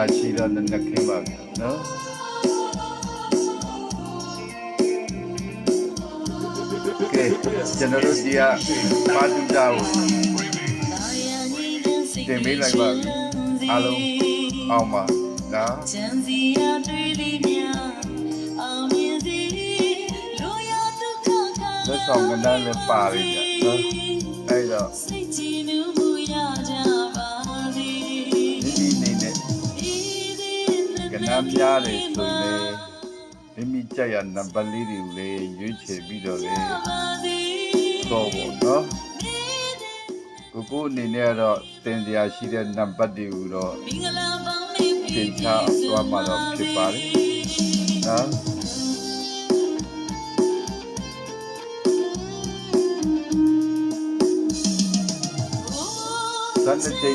သာရှိတော့နည်းနည်းခင်းပါဗျာနော်ကဲကျွန်တော်တို့ဒီကပါတူတာကိုတင်ပေးလိုက်ပါပြီအားလုံးအောင်ပါနော်ချမ်းစီရတွေ့လေးများအောင်မြင်စီလူရဒုက္ခကလက်ဆောင်ကဏ္ဍလည်းပါပြီဗျာနော်အဲ့တော့ ကဏ္ဍများတယ်ဆိုရင်မိမိကြိုက်ရနံပါတ်လေးတွေကိုလည်းရွေးချယ်ပြီးတော့လေပါစေတော့ပေါ့နော်ကိုကိုအနေနဲ့ကတော့တင်စရာရှိတဲ့နံပါတ်တွေကိုတော့မင်္ဂလာပေါင်းလေးတင်ချသွားမှာတော့ဖြစ်ပါတယ်နော်သန္တတိ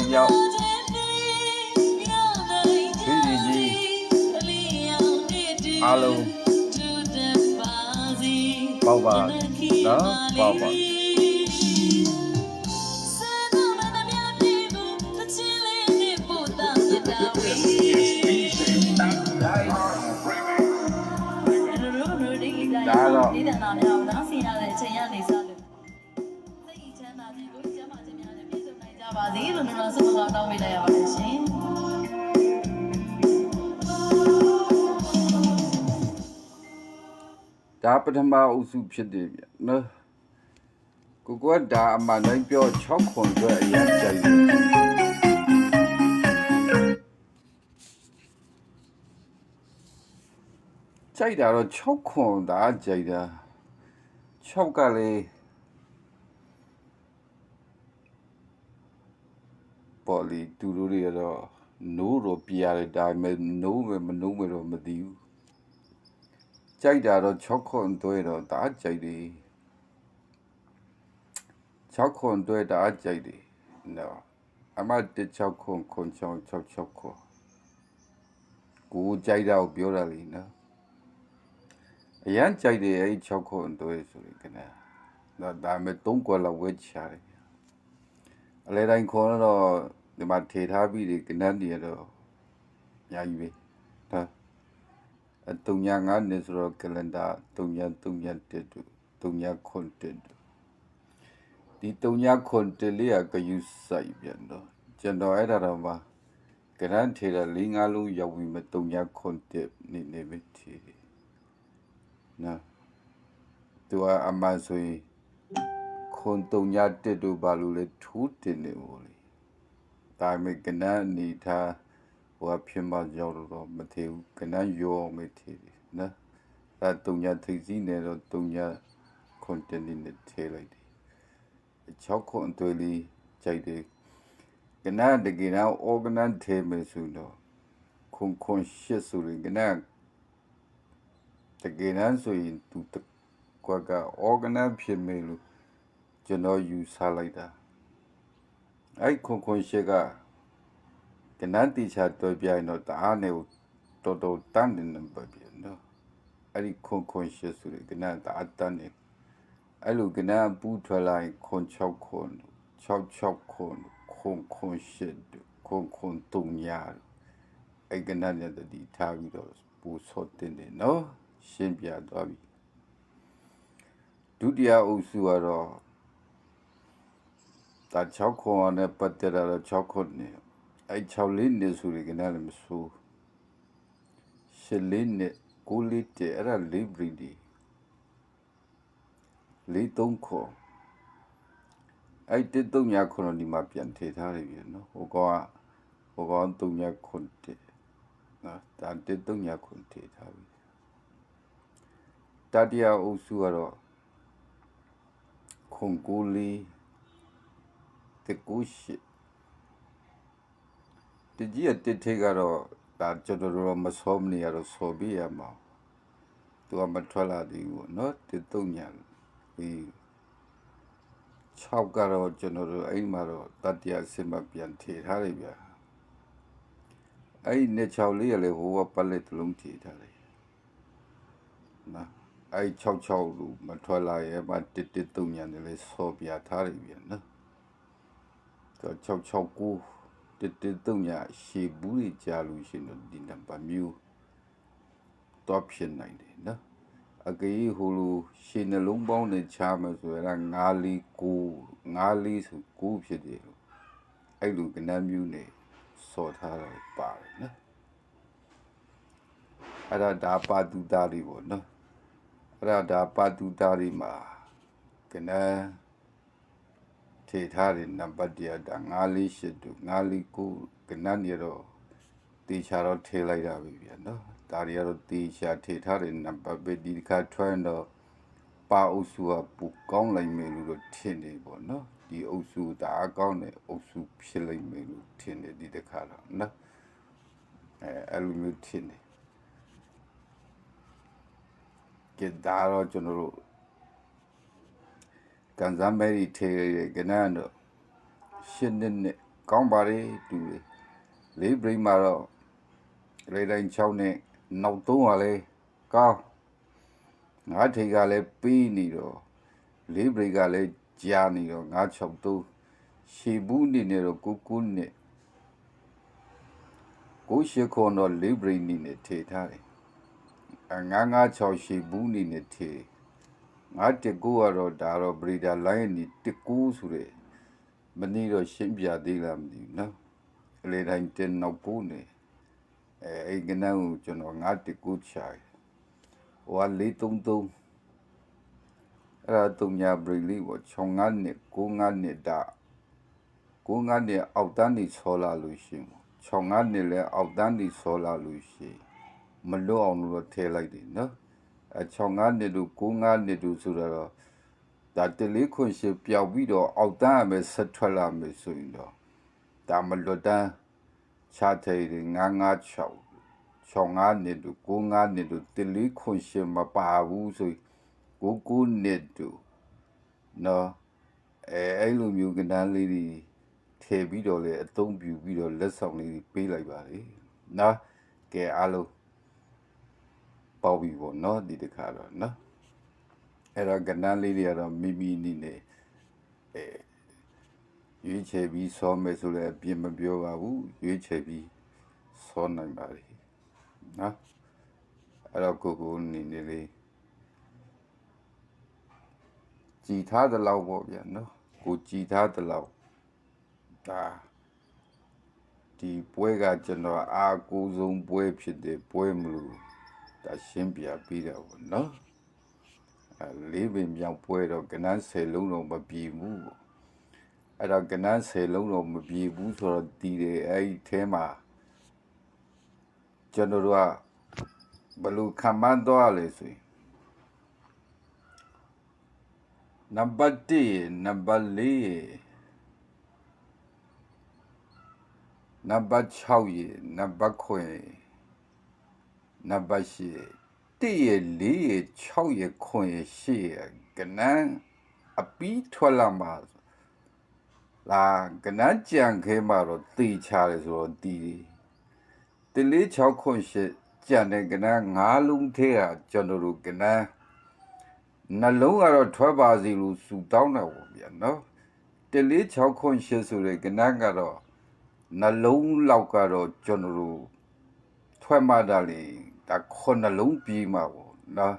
အားလုံးပေါ့ပါနော်ပေါ့ပါ ဒါပထမအုပ်စုဖြစ်တယ်ဗျနော်ကိုကဒါအမှန်တိုင်းပြော6ခွန်အတွက်အရင်ကြိုက်တယ်ကြိုက်တာတော့6ခွန်ဒါကြိုက်တာ6ကလေးပေါ်လီသူတို့တွေကတော့နိုးတော့ပြရတယ်ဒါပေမဲ့နိုးမယ်မနိုးမယ်တော့မသိဘူး ကြိုက်တာတော့6ခွန်တွဲတော့ဒါကြိုက်တယ်6ခွန်တွဲဒါကြိုက်တယ်နော်အမတ6ခွန်ခွန်6 6 6ခွန်ကိုကြိုက်တာကိုပြောတာလीနော်အရန်ကြိုက်တယ်အဲ့6ခွန်တွဲဆိုရင်ကနတော့ဒါမဲ့3ခွက်လောက်ဝဲချတယ်အလဲတိုင်းခွန်တော့ဒီမှာထေထားပြီးဒီကနန်းတွေတော့အများကြီးပဲ 395နဲ့ဆိုတော့ကလန်ဒါ331တို့391ဒီ391လေးကကယူဆိုင်ပြန်တော့ကျွန်တော်အဲ့ဒါတော့ပါကရန်ထေတာ၄၅လုံးရောက်ပြီးမ391နေနေပဲထေနော်သူကအမှန်ဆိုရင်ခွန်391တို့ဘာလို့လဲထူးတင်နေလို့လေဒါပေမဲ့ကနန်အနေထား ဟိုကဖြစ်မှရောက်တော့မသေးဘူးကနန်းရောအောင်မသေးဘူးနော်အဲတုံညာထိစီနေတော့တုံညာကွန်တင်နဲ့ထဲလိုက်တယ်6ခွန်အတွေ့လေးကြိုက်တယ်ကနန်းတကယ်တော့ organ ထဲမယ်ဆိုတော့ခွန်ခွန်ရှစ်ဆိုရင်ကနန်းတကယ်တော့ဆိုရင်သူတကွာက organ ဖြစ်မယ်လို့ကျွန်တော်ယူဆလိုက်တာအဲ့ခွန်ခွန်ရှစ်က ကနန်းတီချာတွေ့ပြရင်တော့တအားနေကိုတော်တော်တန်းနေနေပါပြီနော်အဲ့ဒီခွန်ခွန်ရှစ်ဆိုရယ်ကနန်းတအားတန်းနေအဲ့လိုကနန်းပူးထွက်လာရင်ခွန်6ခွန်6 6ခွန်ခွန်ခွန်ရှစ်ခွန်ခွန်တုံညာအဲ့ကနန်းနဲ့တတိထားပြီးတော့ပူစောတင်နေနော်ရှင်းပြသွားပြီဒုတိယအုပ်စုကတော့ဒါ6ခွန်နဲ့ပတ်သက်တာတော့6ခွန်နေ အဲ့6လေးနေဆိုရကလည်းမဆိုးရှစ်လေးနဲ့ကိုလေးတဲ့အဲ့ဒါလေးဘရီဒီလေးသုံးခေါ်အဲ့တစ်သုံးညာခုနှစ်ဒီမှာပြန်ထည့်ထားရပြီနော်ဟိုကောင်ကဟိုကောင်သုံးညာခုနှစ်နော်ဒါတစ်သုံးညာခုထည့်ထားပြီတတိယအုပ်စုကတော့ခွန်ကိုလေးတကူရှိ တကြီးအတစ်ထိတ်ကတော့ဒါကျွန်တော်တို့မစောမနေရတော့စောပြရမှာသူကမထွက်လာသေးဘူးเนาะတစ်တုံညာဒီ6ကတော့ကျွန်တော်တို့အဲ့မှာတော့တတိယစင်မပြန်ထည့်ထားလိုက်ဗျာအဲ့ဒီနှစ်6လေးရလေဟိုကပတ်လက်တစ်လုံးထည့်ထားလိုက်နော်အဲ့66လို့မထွက်လာရဲ့မတစ်တစ်တုံညာနဲ့လေစောပြထားလိုက်ဗျာနော်တော့669 တစ်တစ်တုံညာရှေဘူးကြီးကြာလို့ရှိရင်တော့ဒီနံပါတ်မျိုးတော့ဖြစ်နိုင်တယ်နော်အကေဟိုလိုရှေနှလုံးပေါင်းနဲ့ချားမယ်ဆိုရင်9 4 9 9 4ဆို9ဖြစ်တယ်လို့အဲ့လိုကနန်းမျိုးနဲ့စော်ထားတာပါတယ်နော်အဲ့ဒါဒါပါတူတာတွေပေါ့နော်အဲ့ဒါဒါပါတူတာတွေမှာကနန်း ထေထားတဲ့နံပါတ်တရားဒါ948တို့949ကနန်းနေတော့တေချာတော့ထေလိုက်တာပဲဗျာနော်ဒါတွေကတော့တေချာထေထားတဲ့နံပါတ်ပဲဒီတစ်ခါထွန်းတော့ပါအုပ်စုကပူကောင်းလိုက်မယ်လို့တော့ထင်နေပေါ့နော်ဒီအုပ်စုဒါအကောင်းတဲ့အုပ်စုဖြစ်လိုက်မယ်လို့ထင်တယ်ဒီတစ်ခါတော့နော်အဲအဲ့လိုမျိုးထင်တယ်ကဲဒါတော့ကျွန်တော်တို့ ကန်စမ်းမဲရီထေကနန်တို့ရှင်းနှစ်နဲ့ကောင်းပါလေတူလေလေးပြိမှာတော့လေတိုင်း6နဲ့နောက်သုံးပါလေကောင်းငါထေကလည်းပြီးနေတော့လေးပြိကလည်းကြာနေတော့ငါ6သုံးရှေဘူးနေနေတော့ကိုကိုနဲ့ကိုရှိခွန်တော့လေးပြိနေနေထေထားတယ်အငါးငါး6ရှေဘူးနေနေထေတယ် 919ကတော့ဒါတော့ breeder line နီ19ဆိုတဲ့မနည်းတော့ရှင်းပြသေးလားမသိဘူးနော်အလေတိုင်းတင်နောက်ကိုနေအဲအဲ့ကနောက်ကျွန်တော်919ချာဟိုက433အဲ့ဒါတုံညာဘရီလီပေါ့69နှစ်95နှစ်တာ95နှစ်အောက်တန်းနေဆောလာလို့ရှိရင်65နှစ်လဲအောက်တန်းနေဆောလာလို့ရှိရင်မလွတ်အောင်လို့ထည့်လိုက်တယ်နော် အ6ငါနှစ်တို့9ငါနှစ်တို့ဆိုတော့ဒါတလေးခွန်ရှိပျောက်ပြီးတော့အောက်တန်းအမယ်ဆက်ထွက်လာမယ်ဆိုရင်တော့ဒါမလွတ်တန်းချတဲ့956 6ငါနှစ်တို့9ငါနှစ်တို့တလေးခွန်ရှိမပါဘူးဆိုရင်9 9နှစ်တို့နော်အဲအဲ့လိုမျိုးကဏ္ဍလေးတွေထည့်ပြီးတော့လေအသုံးပြုပြီးတော့လက်ဆောင်လေးတွေပေးလိုက်ပါလေနော်ကဲအားလုံး ပေါ့ပြီပေါ့နော်ဒီတစ်ခါတော့နော်အဲ့တော့ကဏ္ဍလေးတွေကတော့မိမိနည်းနဲ့အဲရွေးချယ်ပြီးစောမယ်ဆိုလည်းအပြစ်မပြောပါဘူးရွေးချယ်ပြီးစောနိုင်ပါလေနော်အဲ့တော့ကိုကိုနေနေလေးကြည်ထားတဲ့လောက်ပေါ့ဗျာနော်ကိုကြည်ထားတဲ့လောက်ဒါဒီပွဲကကျွန်တော်အာကိုဆုံးပွဲဖြစ်တဲ့ပွဲမလို့ ဒါရှင်းပြပြီးတော့ဗောနော်အဲလေးပင်မြောက်ပွဲတော့ကနန်း10လုံးတော့မပြေဘူးဗောအဲ့တော့ကနန်း10လုံးတော့မပြေဘူးဆိုတော့တီးတယ်အဲ့ဒီအဲမှာကျွန်တော်တို့ကဘယ်လိုခံမှန်းတော့လဲဆိုရင်နံပါတ်1နံပါတ်4နံပါတ်6ရေနံပါတ်9ရေ နံပါတ်8ရေ1ရေ4ရေ6ရေ9ရေ10ရေကနန်းအပီးထွက်လာမှာလာကနန်းကြံခဲမှာတော့တေချာတယ်ဆိုတော့တီးတလေး6ခွန်8ကြံတဲ့ကနန်း9လုံးထဲကကျွန်တော်တို့ကနန်းနှလုံးကတော့ထွက်ပါစီလို့စူတောင်းတာပေါ့ဗျာနော်တလေး6ခွန်8ဆိုတဲ့ကနန်းကတော့နှလုံးလောက်ကတော့ကျွန်တော်တို့ထွက်မှတာလေ ဒါခုနှလုံးပြီးမှာပေါ့နော်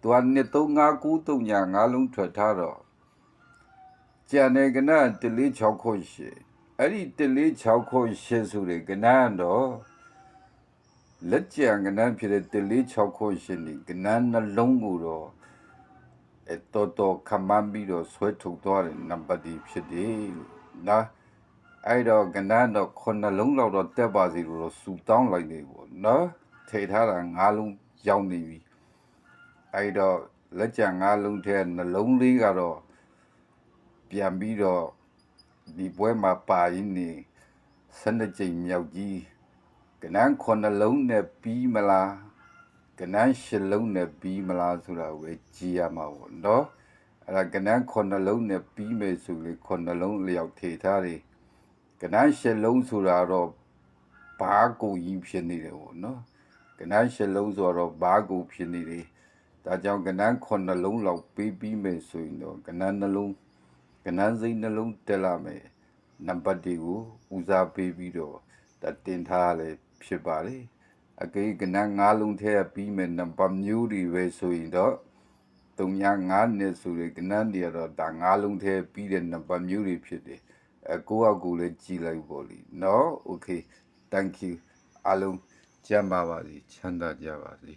သူကနှစ်3 5 9 3ညာ5လုံးထွက်ထားတော့ကြံတဲ့ကနတလေး6ခွန်8အဲ့ဒီတလေး6ခွန်8ဆိုတဲ့ကနန်းတော့လက်ကြံကနန်းဖြစ်တဲ့တလေး6ခွန်8นี่ကနန်းနှလုံးကိုတော့အဲတော်တော်ခမန်းပြီးတော့ဆွဲထုတ်သွားတဲ့နံပါတ်ဒီဖြစ်တယ်လို့နော်အဲ့တော့ကဏ္ဍတော့ခုနှလုံးလောက်တော့တက်ပါစီလို့တော့စူတောင်းလိုက်နေပေါ့နော် ထိထားတာ၅လုံးရောက်နေပြီအဲ့တော့လက်ကြံ၅လုံးထဲနှလုံးလေးကတော့ပြန်ပြီးတော့ဒီပွဲမှာပါရင်းနေစနေကြိမ်မြောက်ကြီးကဏ္ဍခုနှလုံးနဲ့ပြီးမလားကဏ္ဍရှစ်လုံးနဲ့ပြီးမလားဆိုတာကိုပဲကြည့်ရမှာပေါ့နော်အဲ့ဒါကဏ္ဍခုနှလုံးနဲ့ပြီးမယ်ဆိုလေခုနှလုံးလျောက်ထိထားတယ်ကနန်းရှစ်လုံးဆိုတာတော့ဘာကိုကြီးဖြစ်နေတယ်ပေါ့နော် ကနန်းရှစ်လုံးဆိုတော့ဘာကိုဖြစ်နေတယ်ဒါကြောင့်ကနန်းခုနှလုံးလောက်ပေးပြီးမယ်ဆိုရင်တော့ကနန်းနှလုံးကနန်းစိတ်နှလုံးတက်လာမယ် နံပါတ်တွေကိုဦးစားပေးပြီးတော့ဒါတင်ထားရလဲဖြစ်ပါလေအကိကနငါးလုံးထဲကပြီးမဲ့နံပါတ်မျိုးတွေပဲဆိုရင်တော့305နဲ့ဆိုရယ်ကနန်းတွေကတော့ဒါငါးလုံးထဲပြီးတဲ့နံပါတ်မျိုးတွေဖြစ်တယ်အကိုကကိုလည်းကြည်လိုက်ပေါ့လေเนาะ okay thank you အားလုံး ကျမ်းပါပါစေချမ်းသာကြပါစေ